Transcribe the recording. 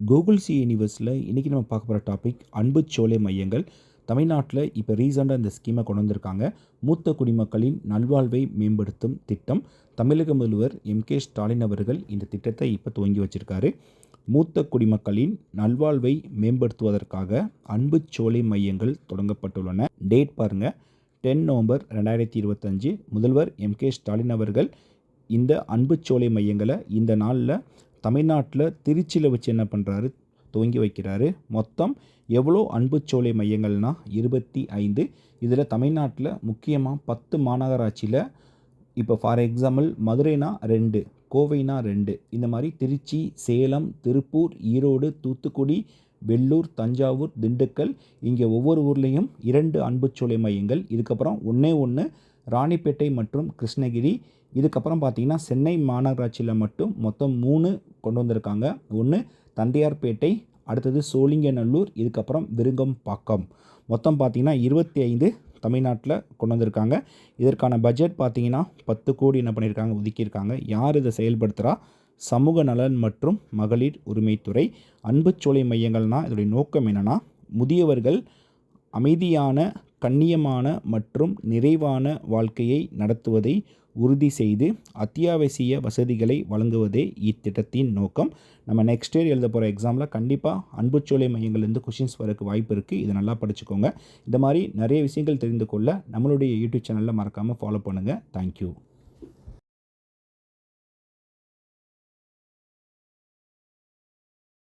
Google C யூனிவர்ஸில் இன்றைக்கி நம்ம பார்க்க போகிற டாபிக் அன்பு சோலை மையங்கள். தமிழ்நாட்டில் இப்போ ரீசெண்டாக இந்த ஸ்கீமை கொண்டு வந்திருக்காங்க. மூத்த குடிமக்களின் நல்வாழ்வை மேம்படுத்தும் திட்டம். தமிழக முதல்வர் எம் கே ஸ்டாலின் அவர்கள் இந்த திட்டத்தை இப்போ துவங்கி வச்சுருக்காரு. மூத்த குடிமக்களின் நல்வாழ்வை மேம்படுத்துவதற்காக அன்பு சோலை மையங்கள் தொடங்கப்பட்டுள்ளன. டேட் பாருங்கள் டென் நவம்பர் ரெண்டாயிரத்தி இருபத்தஞ்சு. முதல்வர் எம் கே ஸ்டாலின் அவர்கள் இந்த அன்பு சோலை மையங்களை இந்த நாளில் தமிழ்நாட்டில் திருச்சியில் வச்சு என்ன பண்ணுறாரு? துவங்கி வைக்கிறாரு. மொத்தம் எவ்வளோ அன்புச்சோலை மையங்கள்னா? இருபத்தி ஐந்து. இதில் தமிழ்நாட்டில் முக்கியமாக பத்து மாநகராட்சியில் இப்போ ஃபார் எக்ஸாம்பிள் மதுரைனா ரெண்டு கோவைனா ரெண்டு. இந்த மாதிரி திருச்சி சேலம் திருப்பூர் ஈரோடு தூத்துக்குடி வெள்ளூர் தஞ்சாவூர் திண்டுக்கல் இங்கே ஒவ்வொரு ஊர்லேயும் இரண்டு அன்புச்சோலை மையங்கள். இதுக்கப்புறம் ஒன்றே ஒன்று ராணிப்பேட்டை மற்றும் கிருஷ்ணகிரி. இதுக்கப்புறம் பார்த்திங்கன்னா சென்னை மாநகராட்சியில் மட்டும் மொத்தம் மூணு கொண்டு வந்திருக்காங்க ஒன்று தண்டையார்பேட்டை அடுத்தது சோழிங்கநல்லூர் இதுக்கப்புறம் விருங்கம்பாக்கம். மொத்தம் பார்த்திங்கன்னா இருபத்தி ஐந்து தமிழ்நாட்டில் கொண்டு வந்திருக்காங்க இதற்கான பட்ஜெட் பார்த்திங்கன்னா பத்து கோடி என்ன பண்ணியிருக்காங்க ஒதுக்கியிருக்காங்க. யார் இதை செயல்படுத்துகிறா சமூக நலன் மற்றும் மகளிர் உரிமைத்துறை. அன்புச்சோலை மையங்கள்னால் இதோடைய நோக்கம் என்னென்னா முதியவர்கள் அமைதியான கண்ணியமான மற்றும் நிறைவான வாழ்க்கையை நடத்துவதை உறுதி செய்து அத்தியாவசிய வசதிகளை வழங்குவதே இத்திட்டத்தின் நோக்கம். நம்ம நெக்ஸ்ட் இயர் எழுத போகிற எக்ஸாமில் கண்டிப்பாக அன்புச்சோலை மையங்கள்லேருந்து கொஷின்ஸ் வரக்கு வாய்ப்பு இருக்குது இதை நல்லா படிச்சுக்கோங்க. இந்த மாதிரி நிறைய விஷயங்கள் தெரிந்து கொள்ள நம்மளுடைய யூடியூப் சேனலில் மறக்காமல் ஃபாலோ பண்ணுங்கள் தேங்க்யூ